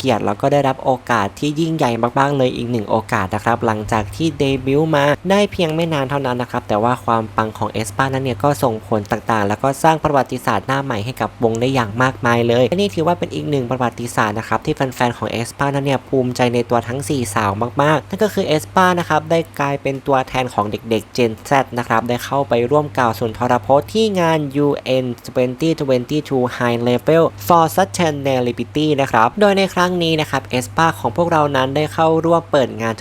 เกียรติแล้วก็ได้รับโอกาสที่ยิ่งใหญ่มากๆเลยอีกหนึ่งโอกาสนะครับหลังจากที่เดบิวต์มาได้เพียงไม่นานเท่านั้นนะครับแต่ว่าความปังของเอสปานั้นเนี่ยก็ส่งผลต่างๆ แล้วก็สร้างประวัติศาสตร์หน้าใหม่ให้กับวงได้อย่างมากมายเลยและนี่ถือว่าเป็นอีกหนึ่งประวัติศาสตร์นะครับที่แฟนๆของเอสปานั้นเนี่ยภูมิใจในตัวทั้ง 4 สาวมากๆ นั่นก็คือเอสปานะครับได้กลายเป็นตัวแทนของเด็กๆ Gen Z นะครับได้เข้าไปร่วมกล่าวสุนทรพจน์ที่งาน UN 2022 High Level for Sustainability นะครับโดยในครั้งงนี้นะครับเอสปาของพวกเรานั้นได้เข้าร่วมเปิดงาน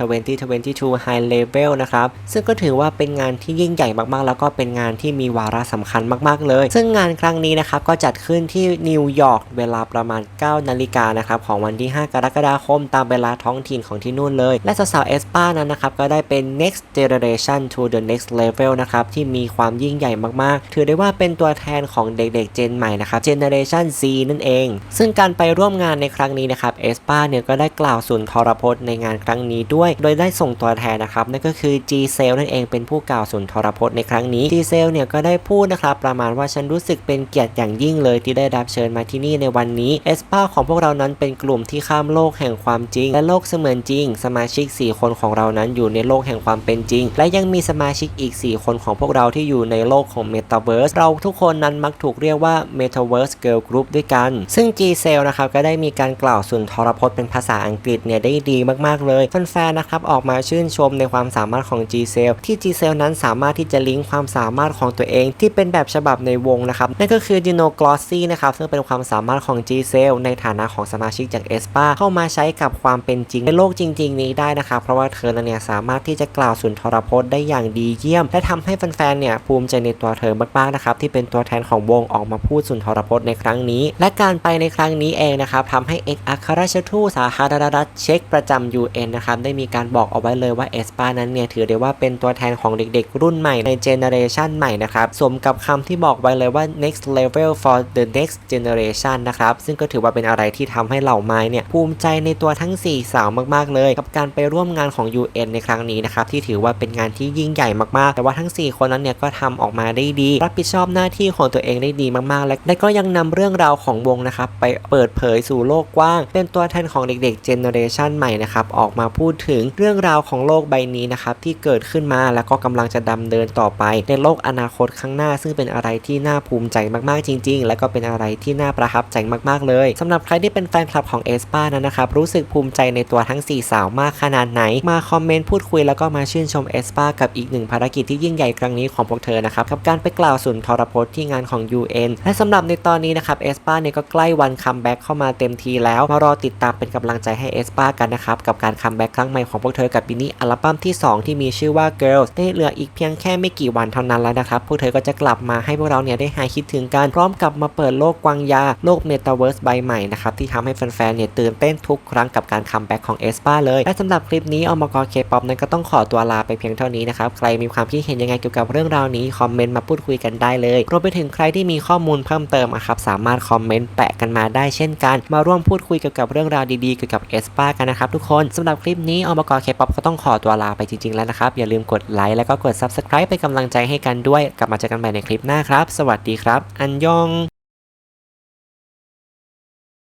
2022 High Level นะครับ ซึ่งก็ถือว่าเป็นงานที่ยิ่งใหญ่มากๆ แล้วก็เป็นงานที่มีวาระสำคัญมากๆ เลย ซึ่งงานครั้งนี้นะครับก็จัดขึ้นที่นิวยอร์กเวลาประมาณ 9 นาฬิกานะครับของวันที่ 5 กรกฎาคมตามเวลาท้องถิ่นของที่นู่นเลย และสาวๆเอสปานั้นนะครับก็ได้เป็น next generation to the next level นะครับที่มีความยิ่งใหญ่มากๆ ถือได้ว่าเป็นตัวแทนของเด็กๆเจนใหม่นะครับ generation Z นั่นเอง ซึ่งการไปร่วมงานในครั้งนี้นะครับเอสปาเนี่ยก็ได้กล่าวสุนทรพจน์ในงานครั้งนี้ด้วย โดยได้ส่งตัวแทนนะครับนั่นก็คือ G c e l นั่นเองเป็นผู้กล่าวสุนทรพจน์ในครั้งนี้ G c e l เนี่ยก็ได้พูดนะครับประมาณว่าฉันรู้สึกเป็นเกียรติอย่างยิ่งเลยที่ได้รับเชิญมาที่นี่ในวันนี้เอสปาของพวกเรานั้นเป็นกลุ่มที่ข้ามโลกแห่งความจริง และโลกเสมือนจริง สมาชิก 4 คนของเรานั้นอยู่ในโลกแห่งความเป็นจริง และยังมีสมาชิกอีก 4 คนของพวกเราที่อยู่ในโลกของ Metaverse เราทุกคนนั้นมักถูกเรียกว่า Metaverse Girl Group ด้วยกัน ซึ่ง G c e l นะครับก็ได้มีการกล่าวสุนทรพจน์เป็นภาษาอังกฤษเนี่ยได้ดีมากๆเลยแฟนๆนะครับออกมาชื่นชมในความสามารถของ G c e l ที่ G c e l นั้นสามารถที่จะลิงก์ความสามารถของตัวเอง ที่เป็นแบบฉบับในวงนะครับนั่นก็คือ Dino Glossy นะครับซึ่งเป็นความสามารถของ G c e l ในฐานะของสมาชิกจาก e s p a เข้ามาใช้กับความเป็นจริงในโลกจริง ๆ นี้ได้นะครับเพราะว่าเธอเนี่ยสามารถที่จะกล่าวสุนทรพจน์ได้อย่างดีเยี่ยม และทำให้แฟนๆเนี่ยภูมิใจในตัวเธอมากๆนะครับที่เป็นตัวแทนของวงออกมาพูดสุนทรพจน์ในครั้งนี้ และการไปในครั้งนี้เองนะครับทำให้เอกอัครราชทูตสาธารณรัฐเช็กประจำ UN นะครับได้มีการบอกเอาไว้เลยว่าเอสปานั้นเนี่ยถือได้ว่าเป็นตัวแทนของเด็กๆ รุ่นใหม่ในเจเนอเรชันใหม่นะครับสมกับคำที่บอกไว้เลยว่า next level for the next generation นะครับซึ่งก็ถือว่าเป็นอะไรที่ทำให้เหล่าไม้เนี่ยภูมิใจในตัวทั้ง 4 สาวมากๆเลย กับการไปร่วมงานของ UN ในครั้งนี้นะครับที่ถือว่าเป็นงานที่ยิ่งใหญ่มากๆ แต่ว่าทั้ง 4 คนนั้นเนี่ยก็ทำออกมาได้ดี รับผิดชอบหน้าที่ของตัวเองได้ดีมากๆ และและก็ยังนำเรื่องราวของวงนะครับไปเปิดเผยสู่โลกกว้าง เป็นตัวแทนของเด็กๆเจเนอเรชันใหม่นะครับออกมาพูดถึงเรื่องราวของโลกใบนี้นะครับที่เกิดขึ้นมาแล้วก็กำลังจะดำเนินต่อไป ในโลกอนาคตข้างหน้า ซึ่งเป็นอะไรที่น่าภูมิใจมากๆจริง ๆ และก็เป็นอะไรที่น่าประทับใจมากๆเลยสำหรับใครที่เป็นแฟนคลับของเอสปานั้นนะครับรู้สึกภูมิใจในตัวทั้ง 4 สาวมากขนาดไหน มาคอมเมนต์พูดคุยแล้วก็มาชื่นชมเอสปากับอีกหนึ่งภารกิจที่ยิ่งใหญ่ครั้งนี้ของพวกเธอนะครับกับการไปกล่าวสุนทรพจน์ที่งานของ UN และสำหรับในตอนนี้นะครับเอสปาเนี่ยก็ใกล้วันคัมแบ็กเข้ามาเต็มทีแล้วมารอติดตามเป็นกำลังใจให้เอสปากันนะครับ กับการคัมแบ็กครั้งใหม่ของพวกเธอกับบินี่อัลบั้มที่ 2 ที่มีชื่อว่า Girls ได้เหลืออีกเพียงแค่ไม่กี่วันเท่านั้นแล้วนะครับ พวกเธอก็จะกลับมาให้พวกเราเนี่ยได้หายคิดถึงกันพร้อมกับมาเปิดโลกกวางยา โลกเมตาเวิร์สใบใหม่นะครับที่ทำให้แฟนๆเนี่ยตื่นเต้นทุกครั้งกับการคัมแบ็กของเอสปาเลยและสำหรับคลิปนี้อมกเคป๊อปนั้นก็ต้องขอตัวลาไปเพียงเท่านี้นะครับใครมีความคิดเห็นยังไงเกี่ยวกับเรื่องราวนี้คอมเมนต์มาพูดคุยกันได้เลยรวมไปถึงใครที่มีข้อมูลเพิ่มเติมอะครับสามารถคอมเมนต์แปะกันมาได้เช่นกัน มาร่วมพูดคุยเกี่ยวกับกับเรื่องราวดีๆเกี่ยวกับเอสปากันนะครับทุกคนสำหรับคลิปนี้อมกเคป๊อปก็ต้องขอตัวลาไปจริงๆแล้วนะครับ อย่าลืมกดไลค์แล้วก็กด subscribe เป็นกำลังใจให้กันด้วย กลับมาเจอกันใหม่ในคลิปหน้าครับ สวัสดีครับ อันยอง